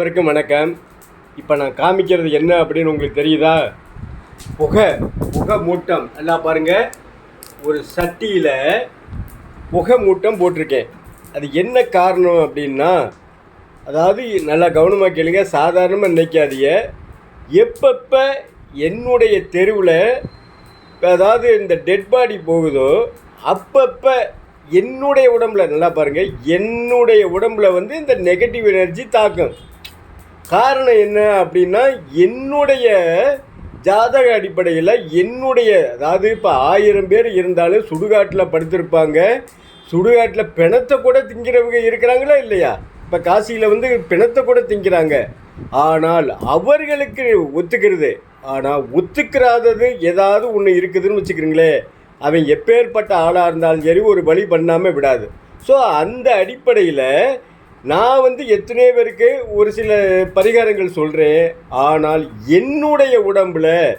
அனைவருக்கும் வணக்கம். இப்போ நான் காமிக்கிறது என்ன அப்படின்னு உங்களுக்கு தெரியுதா? புகை புகை மூட்டம். எல்லாம் பாருங்கள் ஒரு சட்டியில் புகை மூட்டம் போட்டிருக்கேன். அது என்ன காரணம் அப்படின்னா அதாவது நல்லா கவனமாக கேளுங்க சாதாரணமாக நினைக்காதீங்க. எப்பப்போ என்னுடைய தெருவில் அதாவது இந்த டெட் பாடி போகுதோ அப்பப்போ என்னுடைய உடம்புல நல்லா பாருங்கள் என்னுடைய உடம்புல வந்து இந்த நெகட்டிவ் எனர்ஜி தாக்கும். காரணம் என்ன அப்படின்னா என்னுடைய ஜாதக அடிப்படையில் என்னுடைய அதாவது இப்போ ஆயிரம் பேர் இருந்தாலும் சுடுகாட்டில் படுத்திருப்பாங்க. சுடுகாட்டில் பிணத்தை கூட திங்கிறவங்க இருக்கிறாங்களா இல்லையா? இப்போ காசியில் வந்து பிணத்தை கூட திங்கிறாங்க. ஆனால் அவர்களுக்கு ஒத்துக்கிறது. ஆனால் ஒத்துக்கிறாதது ஏதாவது ஒன்று இருக்குதுன்னு வச்சுக்கிறீங்களே அவன் எப்பேற்பட்ட ஆளாக இருந்தாலும் சரி ஒரு வழி பண்ணாமல் விடாது. ஸோ அந்த அடிப்படையில் நான் வந்து எத்தனையோ பேருக்கு ஒரு சில பரிகாரங்கள் சொல்கிறேன் ஆனால் என்னுடைய உடம்பில்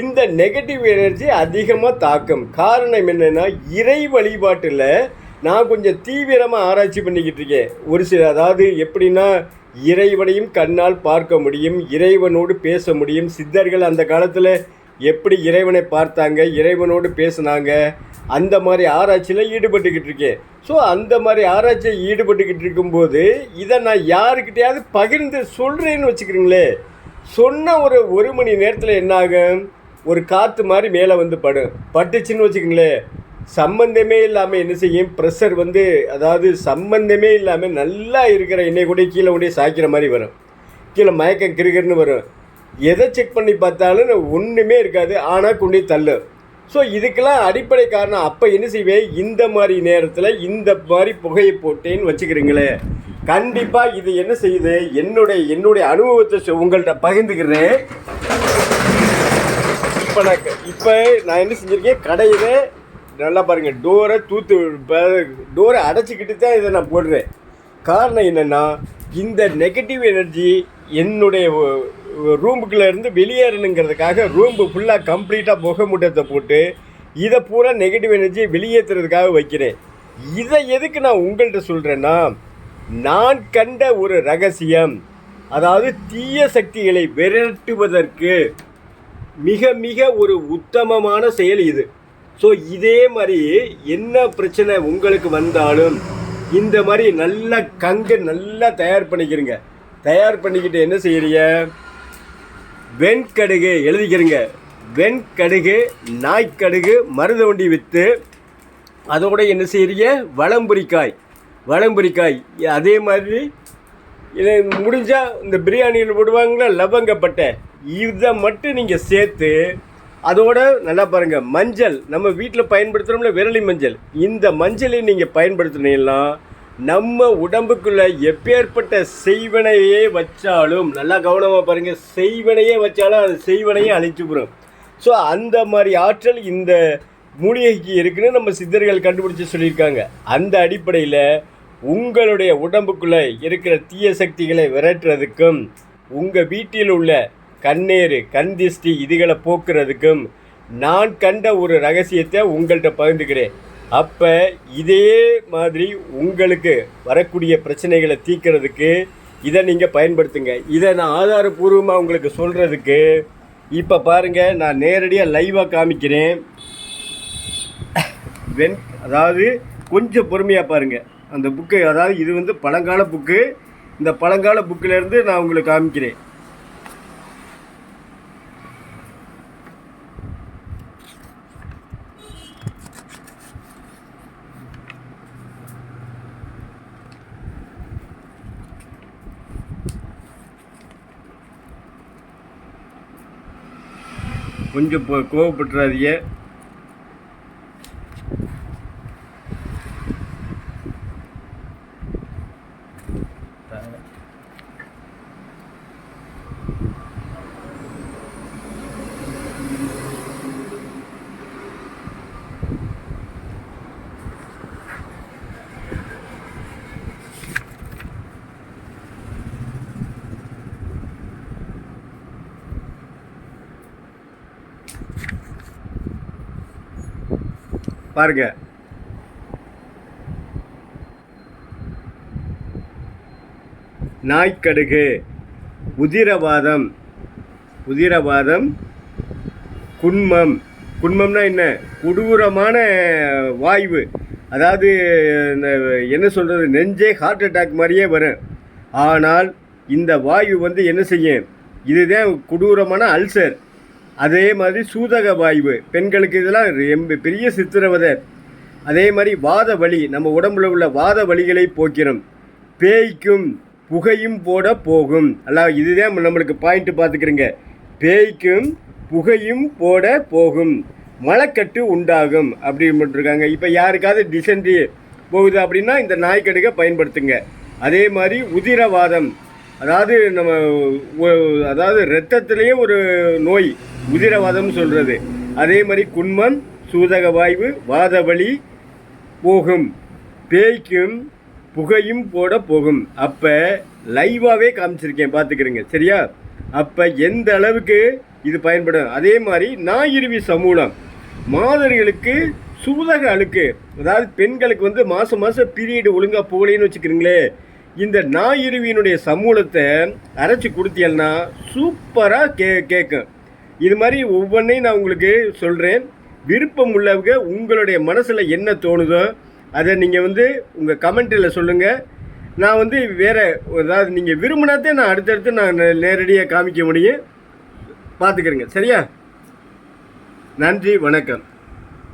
இந்த நெகட்டிவ் எனர்ஜி அதிகமாக தாக்கும். காரணம் என்னென்னா இறை வழிபாட்டில் நான் கொஞ்சம் தீவிரமாக ஆராய்ச்சி பண்ணிக்கிட்டு இருக்கேன். ஒரு சில அதாவது எப்படின்னா இறைவனையும் கண்ணால் பார்க்க முடியும் இறைவனோடு பேச முடியும். சித்தர்கள் அந்த காலத்தில் எப்படி இறைவனை பார்த்தாங்க இறைவனோடு பேசினாங்க அந்த மாதிரி ஆராய்ச்சியில் ஈடுபட்டுக்கிட்டு இருக்கேன். ஸோ அந்த மாதிரி ஆராய்ச்சியில் ஈடுபட்டுக்கிட்டு இருக்கும்போது இதை நான் யாருக்கிட்டையாவது பகிர்ந்து சொல்கிறேன்னு வச்சுக்கிறீங்களே சொன்ன ஒரு ஒரு மணி நேரத்தில் என்ன ஆகும்? ஒரு காற்று மாதிரி மேலே வந்து படும் பட்டுச்சுன்னு வச்சுக்கோங்களேன் சம்பந்தமே இல்லாமல் என்ன செய்யும்? ப்ரெஷர் வந்து அதாவது சம்பந்தமே இல்லாமல் நல்லா இருக்கிற என்னை கூட கீழே கொண்டே சாய்க்கிற மாதிரி வரும். கீழே மயக்கம் கிருகிருன்னு வரும். எதை செக் பண்ணி பார்த்தாலும் ஒன்றுமே இருக்காது. ஆனால் கொண்டு தள்ளும். ஸோ இதுக்கெல்லாம் அடிப்படை காரணம் அப்போ என்ன செய்வேன் இந்த மாதிரி நேரத்தில் இந்த மாதிரி புகையை போட்டேன்னு வச்சுக்கிறீங்களே. கண்டிப்பாக இது என்ன செய்யுது? என்னுடைய என்னுடைய அனுபவத்தை உங்கள்கிட்ட பகிர்ந்துக்கிறேன். இப்போ நான் இப்போ நான் என்ன செஞ்சுருக்கேன்? கடையில் நல்லா பாருங்கள் டோரை தூத்து டோரை அடைச்சிக்கிட்டு தான் இதை நான் போடுறேன். காரணம் என்னென்னா இந்த நெகட்டிவ் எனர்ஜி என்னுடைய ரூம்புக்குள்ளே இருந்து வெளியேறணுங்கிறதுக்காக ரூம்பு ஃபுல்லாக கம்ப்ளீட்டாக புகை மூட்டத்தை போட்டு இதை பூரா நெகட்டிவ் எனர்ஜியை வெளியேற்றுறதுக்காக வைக்கிறேன். இதை எதுக்கு நான் உங்கள்கிட்ட சொல்கிறேன்னா நான் கண்ட ஒரு ரகசியம் அதாவது தீய சக்திகளை விரட்டுவதற்கு மிக மிக ஒரு உத்தமமான செயல் இது. ஸோ இதே மாதிரி என்ன பிரச்சனை உங்களுக்கு வந்தாலும் இந்த மாதிரி நல்ல கங்கு நல்லா தயார் பண்ணிக்கிறீங்க. தயார் பண்ணிக்கிட்டு என்ன செய்கிறீங்க வெண்கடுகு எழுதிக்கிறீங்க. வெண்கடுகு நாய்க்கடுகு மருத வண்டி விற்று அதோட என்ன செய்கிறீங்க வளம்புரிக்காய். வளம்புரிக்காய். அதே மாதிரி இதை முடிஞ்சால் இந்த பிரியாணியில் போடுவாங்களா? லவங்கப்பட்டை. இதை மட்டும் நீங்கள் சேர்த்து அதோட நல்லா பாருங்கள் மஞ்சள். நம்ம வீட்டில் பயன்படுத்துகிறோம்ல விரலி மஞ்சள். இந்த மஞ்சளை நீங்கள் பயன்படுத்தினீங்கன்னா நம்ம உடம்புக்குள்ள எப்பேற்பட்ட செய்வனையே வச்சாலும் நல்லா கவனமாக பாருங்கள் செய்வனையே வச்சாலும் அது செய்வனையே அழிச்சு போடும் ஸோ அந்த மாதிரி ஆற்றல் இந்த மூலிகைக்கு இருக்குன்னு நம்ம சித்தர்கள் கண்டுபிடிச்சு சொல்லியிருக்காங்க. அந்த அடிப்படையில் உங்களுடைய உடம்புக்குள்ளே இருக்கிற தீய சக்திகளை விரட்டுறதுக்கும் உங்கள் வீட்டில் உள்ள கண்ணேறு கண் திஷ்டி இதுகளை போக்குறதுக்கும் நான் கண்ட ஒரு ரகசியத்தை உங்கள்கிட்ட பகிர்ந்துக்கிறேன். அப்போ இதே மாதிரி உங்களுக்கு வரக்கூடிய பிரச்சனைகளை தீர்க்கறதுக்கு இதை நீங்கள் பயன்படுத்துங்க. இதை நான் ஆதாரபூர்வமாக உங்களுக்கு சொல்கிறதுக்கு இப்போ பாருங்கள் நான் நேரடியாக லைவாக காமிக்கிறேன். வென் அதாவது கொஞ்சம் பொறுமையாக பாருங்கள் அந்த புக்கு அதாவது இது வந்து பழங்கால புக்கு இந்த பழங்கால புக்கிலேருந்து நான் உங்களுக்கு காமிக்கிறேன். கொஞ்சம் கோவப்பட்டுறாதீங்க. பாருங்க. நாய்க்கடுகு உதிரவாதம் உதிரவாதம் குன்மம். குன்மம்னா என்ன? கொடூரமான வாய்வு. அதாவது இந்த என்ன சொல்கிறது நெஞ்சே ஹார்ட் அட்டாக் மாதிரியே வரும். ஆனால் இந்த வாயு வந்து என்ன செய்யும்? இதுதான் கொடூரமான அல்சர் அதே மாதிரி சூதக வாய்வு. பெண்களுக்கு இதெல்லாம் ரொம்ப பெரிய சித்திரவதை. அதே மாதிரி வாத வலி. நம்ம உடம்புல உள்ள வாத வழிகளை போக்கிறோம் பேய்க்கும் புகையும் போட போகும். அல்ல இதுதான் நம்மளுக்கு பாயிண்ட் பார்த்துக்கிறோங்க. பேய்க்கும் புகையும் போட போகும். மலக்கட்டு உண்டாகும் அப்படின்னு இருக்காங்க இப்போ யாருக்காவது டிசென்ட்ரி போகுது அப்படின்னா இந்த நாய்க்கடுகை பயன்படுத்துங்க. அதே மாதிரி உதிரவாதம். அதாவது நம்ம அதாவது ரத்தத்திலேயே ஒரு நோய் உதிரவாதம் சொல்கிறது அதே மாதிரி குன்மம் சூதக வாய்வு வாதவலி போகும். பேய்க்கும் புகையும் போட போகும். அப்போ லைவாகவே காமிச்சிருக்கேன் பார்த்துக்கிறேங்க சரியா? அப்போ எந்த அளவுக்கு இது பயன்படும்? அதே மாதிரி நாயிருவி சமூலம். மாதர்களுக்கு சூதக அழுக்கு. அதாவது பெண்களுக்கு வந்து மாதம் மாதம் பீரியடு ஒழுங்காக போகலேன்னு வச்சுக்கிறீங்களே இந்த நாயிருவியினுடைய சமூலத்தை அரைச்சி கொடுத்தீங்கன்னா சூப்பராக கே கேட்கும் இது மாதிரி ஒவ்வொன்றையும் நான் உங்களுக்கு சொல்கிறேன் விருப்பம் உள்ளவங்க உங்களுடைய மனசில் என்ன தோணுதோ அதை நீங்கள் வந்து உங்கள் கமெண்ட்டில் சொல்லுங்கள் நான் வந்து வேறு அதாவது நீங்கள் விரும்பினாத்தே நான் அடுத்தடுத்து நான் நேரடியாக காமிக்க முடியும். பார்த்துக்கிறேங்க. சரியா? நன்றி வணக்கம்.